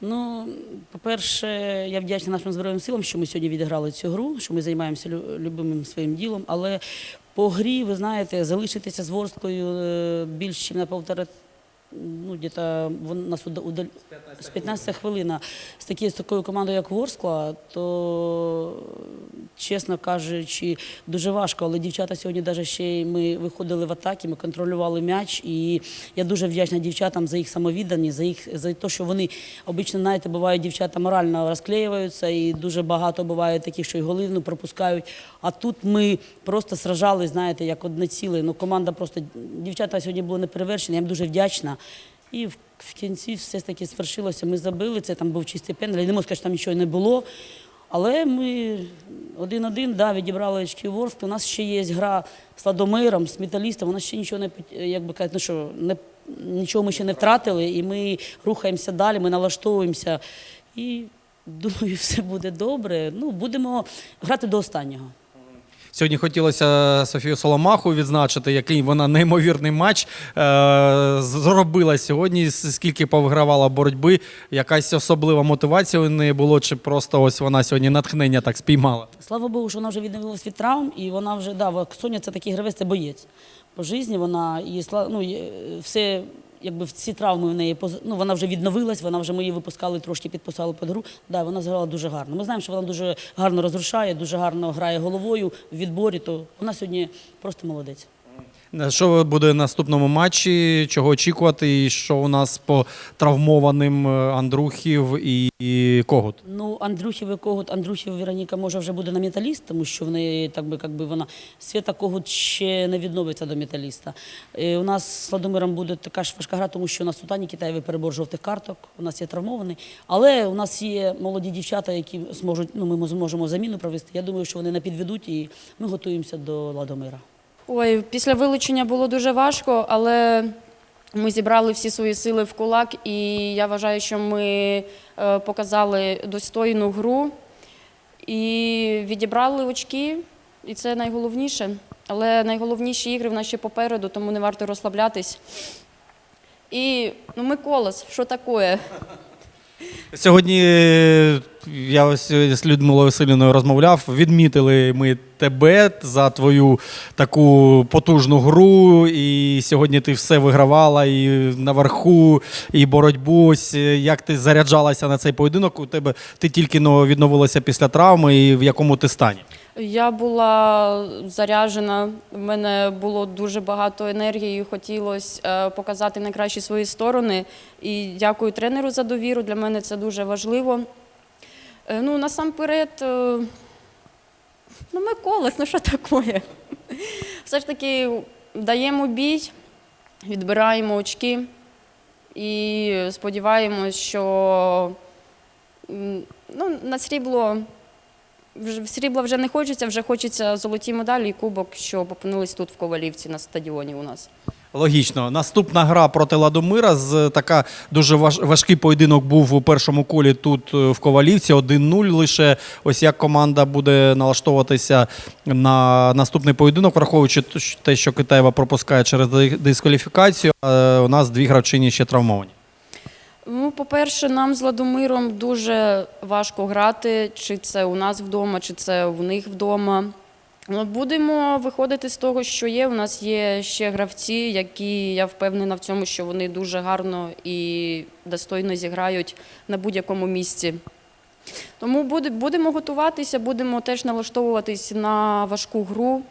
Ну, по-перше, я вдячна нашим Збройним силам, що ми сьогодні відіграли цю гру, що ми займаємося лю- любимим своїм ділом. Але по грі, ви знаєте, залишитися з Ворсклою е, більш ніж на півтора. Ну, где-то нас уда- удаль... з 15 хвилина з такі- з такою командою, як Ворскла, то, чесно кажучи, дуже важко. Але дівчата сьогодні навіть ще й ми виходили в атаки, ми контролювали м'яч. І я дуже вдячна дівчатам за їх самовідданість, за їх за те, що вони обично, знаєте, бувають дівчата морально розклеюються, і дуже багато буває таких, що й голівну пропускають. А тут ми просто сражались, знаєте, як одне ціле. Ну, команда просто дівчата сьогодні були неперевершені. Я їм дуже вдячна. І в, в кінці все таки свершилося. Ми забили. Це там був чистий пендель. Не можу сказати, що там нічого не було. Але ми один-один да, відібрали очки Ворск. У нас ще є гра з Ладомиром, з металістом. Нас ще нічого не як би ну що, не, нічого ми ще не втратили, і ми рухаємося далі, ми налаштовуємося. І думаю, все буде добре. Ну, будемо грати до останнього. Сьогодні хотілося Софію Соломаху відзначити, який вона неймовірний матч е, зробила сьогодні. Скільки повигравала боротьби, якась особлива мотивація у неї було, чи просто ось вона сьогодні натхнення так спіймала. Слава Богу, що вона вже відновилась від травм, і вона вже да, Соня це такий гравець, це боєць. По житті вона і ну, все, якби всі травми в неї ну, вона вже відновилась, вона вже ми її випускали, трошки підписали під гру. Да, вона зграла дуже гарно. Ми знаємо, що вона дуже гарно розрушає, дуже гарно грає головою в відборі, то вона сьогодні просто молодець. Що буде в наступному матчі? Чого очікувати? І що у нас по травмованим е, Андрухів і, і Когут? Ну, Андрюхів і Когут, Андрюхів Вероніка може вже буде на металіст, тому що в неї так би, як би вона Свята Когут ще не відновиться до металіста. Е, у нас з Владимиром буде така ж важка гра, тому що у нас у Тані Китаєві перебор жовтих карток, у нас є травмований. Але у нас є молоді дівчата, які зможуть, ну, ми зможемо заміну провести. Я думаю, що вони не підведуть і ми готуємося до Ладомира. Ой, після вилучення було дуже важко, але ми зібрали всі свої сили в кулак, і я вважаю, що ми е, показали достойну гру і відібрали очки, і це найголовніше. Але найголовніші ігри в нас ще попереду, тому не варто розслаблятись. І ну, ми колос, що таке? Сьогодні е, я ось з Людмилою Василівною розмовляв. Відмітили ми тебе за твою таку потужну гру. І сьогодні ти все вигравала і наверху, і боротьбу. Е, як ти заряджалася на цей поєдинок? У тебе ти тільки но відновилася після травми, і в якому ти стані? Я була заряджена, в мене було дуже багато енергії, хотілося е, показати найкращі свої сторони. І дякую тренеру за довіру. Для мене це дуже важливо. Е, Ну, насамперед, е, ну ми колес, ну що таке? Все ж таки даємо бій, відбираємо очки і сподіваємось, що ну, на срібло срібла вже не хочеться, вже хочеться золоті медалі і кубок, щоб опинились тут в Ковалівці на стадіоні у нас. Логічно. Наступна гра проти Ладомира. З така дуже важ, важкий поєдинок був у першому колі тут е, в Ковалівці. 1-0 лише. Ось як команда буде налаштовуватися на наступний поєдинок, враховуючи те, що Китаєва пропускає через дискваліфікацію. У нас дві гравчині ще травмовані. Ну, по-перше, нам з Ладомиром дуже важко грати, чи це у нас вдома, чи це у них вдома. Будемо виходити з того, що є. У нас є ще гравці, які я впевнена в цьому, що вони дуже гарно і достойно зіграють на будь-якому місці. Тому будемо готуватися, будемо теж налаштовуватись на важку гру.